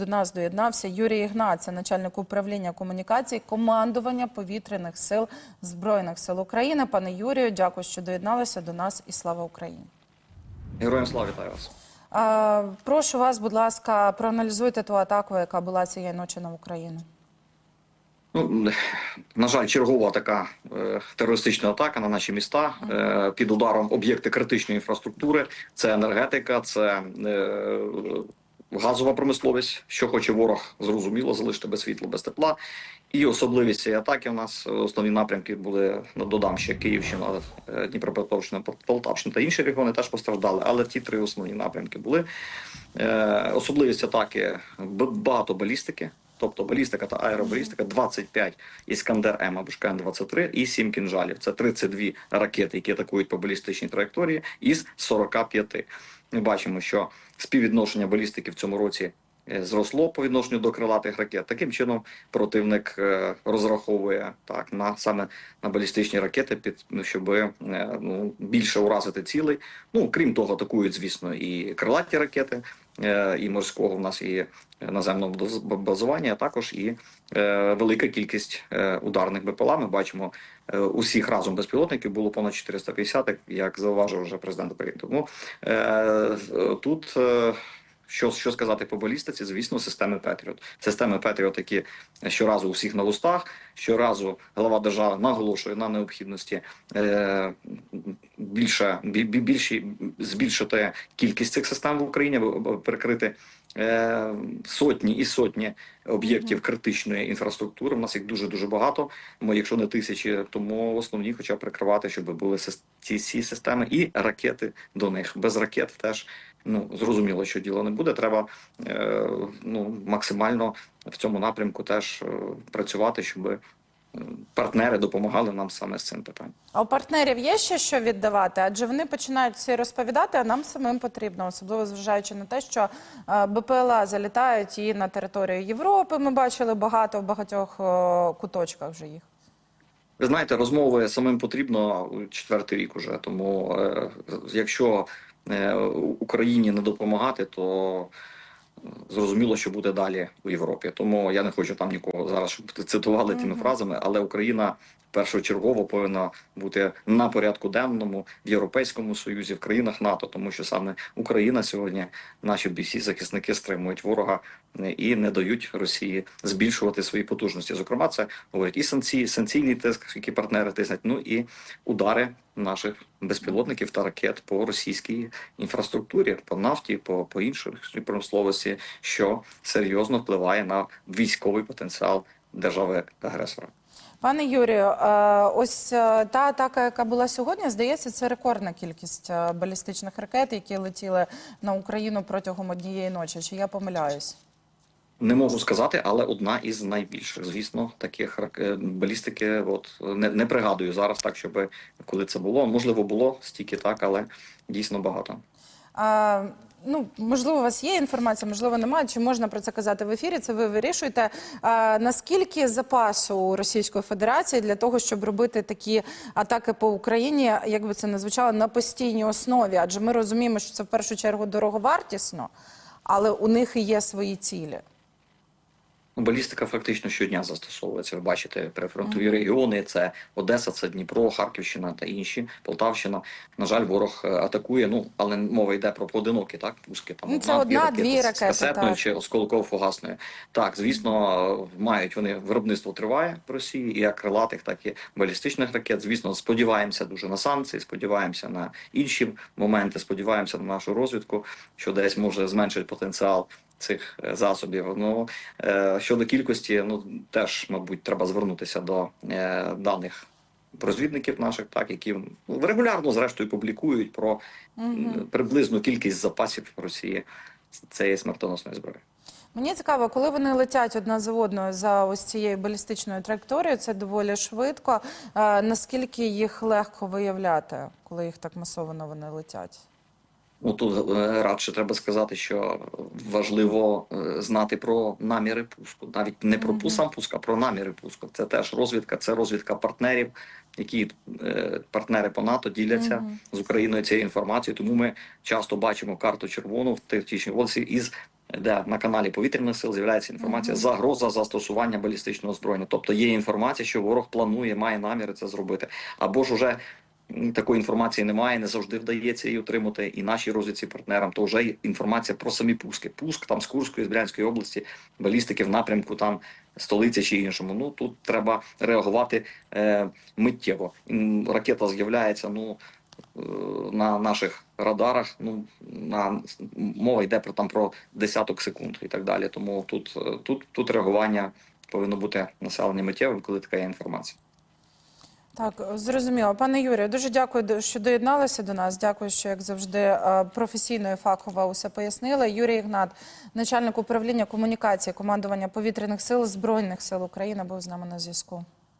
До нас доєднався Юрій Ігнаця, начальник управління комунікацій, командування повітряних сил Збройних сил України. Пане Юрію, дякую, що доєдналися до нас і слава Україні. Героям слава вітаю вас. А, прошу вас, будь ласка, проаналізуйте ту атаку, яка була цієї ночі на Україну. Ну на жаль, чергова така е, терористична атака на наші міста е, під ударом об'єкти критичної інфраструктури. Це енергетика, це е, газова промисловість. Що хоче ворог, зрозуміло, залишити без світла, без тепла. І особливість цієї атаки у нас е, основні напрямки були на додам ще Київщина, е, Дніпропетровщина, Полтавщина та інші регіони теж постраждали. Але ті три основні напрямки були. Е, особливість атаки багато балістики. Тобто балістика та аеробалістика 25 Іскандер М або ШКН 23 і 7 кінжалів. Це 32 ракети, які атакують по балістичній траєкторії із 45. Ми бачимо, що співвідношення балістики в цьому році зросло по відношенню до крилатих ракет. Таким чином противник е, розраховує так на саме на балістичні ракети, під ну, щоб е, ну більше уразити цілей. Ну крім того, атакують, звісно, і крилаті ракети, е, і морського в нас і наземного баз- базування, а також і е, велика кількість е, ударних БПЛА. Ми бачимо е, усіх разом безпілотників було понад 450, як- зауважив вже президент України. Тому е, е, тут. Е, що, що сказати по балістиці? Звісно, системи Петріот. Системи Петріот, які щоразу у всіх на устах, щоразу глава держави наголошує на необхідності е, більше бі- бі- більші збільшити кількість цих систем в Україні, перекрити е, сотні і сотні об'єктів критичної інфраструктури. У нас їх дуже дуже багато. Якщо не тисячі, тому основні, хоча б прикривати, щоб були ці ці системи і ракети до них. Без ракет теж ну зрозуміло, що діло не буде. Треба е, ну максимально в цьому напрямку теж е, працювати, щоб е, партнери допомагали нам саме з цим питанням. А у партнерів є ще що віддавати? Адже вони починають всі розповідати, а нам самим потрібно, особливо зважаючи на те, що БПЛА залітають і на територію Європи. Ми бачили багато в багатьох куточках вже їх. Ви знаєте, розмови самим потрібно четвертий рік уже. Тому е, якщо Україні не допомагати, то е, зрозуміло, що буде далі у Європі. Тому я не хочу там нікого зараз, щоб цитували тими фразами, але Україна першочергово повинна бути на порядку денному в Європейському Союзі, в країнах НАТО, тому що саме Україна сьогодні наші бійці захисники стримують ворога е, і не дають Росії збільшувати свої потужності. Зокрема, це говорять і санкції, санкційний тиск, які партнери тиснуть, ну і удари наших безпілотників та ракет по російській інфраструктурі, по нафті, по, по іншій промисловості, що серйозно впливає на військовий потенціал держави агресора. Пане Юрію, е, ось е, та атака, яка була сьогодні, здається, це рекордна кількість е, балістичних ракет, які летіли на Україну протягом однієї ночі. Чи я помиляюсь? Не можу сказати, але одна із найбільших, звісно, таких е, балістики. От не, не пригадую зараз, так щоб коли це було. Можливо, було стільки так, але дійсно багато. А, ну, можливо, у вас є інформація, можливо, немає. Чи можна про це казати в ефірі? Це ви вирішуєте. А, наскільки запасу у Російської Федерації для того, щоб робити такі атаки по Україні, як би це не звучало, на постійній основі? Адже ми розуміємо, що це в першу чергу дороговартісно, але у них і є свої цілі. Ну, Балістика фактично щодня застосовується. Ви бачите, прифронтові регіони це Одеса, це Дніпро, Харківщина та інші, Полтавщина. На жаль, ворог е, атакує. Ну але мова йде про поодинокі, так пуски там Ну, це одна, дві з- ракети, так. чи осколково-фугасною. Так, звісно, мають вони виробництво триває в Росії, і як крилатих, так і балістичних ракет. Звісно, сподіваємося дуже на санкції, сподіваємося на інші моменти. Сподіваємося на нашу розвідку, що десь може зменшити потенціал цих е, засобів. Ну е, щодо кількості, ну теж, мабуть, треба звернутися до е, даних розвідників наших, так які ну, регулярно зрештою публікують про м, приблизну кількість запасів Росії цієї смертоносної зброї. Мені цікаво, коли вони летять одна за одною за ось цією балістичною траєкторією, це доволі швидко. Наскільки їх легко виявляти, коли їх так масово вони летять? Ну тут е, радше треба сказати, що важливо е, знати про наміри пуску, навіть не про сам пуск, а про наміри пуску. Це теж розвідка, це розвідка партнерів, які е, партнери по НАТО діляться з Україною цією інформацією. Тому ми часто бачимо карту червону в тактичній області із де на каналі повітряних сил з'являється інформація загроза застосування балістичного озброєння. Тобто є інформація, що ворог планує, має наміри це зробити. Або ж уже такої інформації немає, не завжди вдається її отримати. І нашій розвідці партнерам, то вже інформація про самі пуски. Пуск там з Курської, з Брянської області, балістики в напрямку там столиці чи іншому. Ну тут треба реагувати е, миттєво. Ракета з'являється. Ну е, на наших радарах. Ну на мова йде про там про десяток секунд і так далі. Тому тут, е, тут, тут реагування повинно бути населення миттєвим, коли така є інформація. Так, зрозуміло. Пане Юрію, дуже дякую, що доєдналися до нас. Дякую, що, як завжди, е, професійно і фахово усе пояснили. Юрій Ігнат, начальник управління комунікації командування повітряних сил Збройних сил України, був з нами на зв'язку.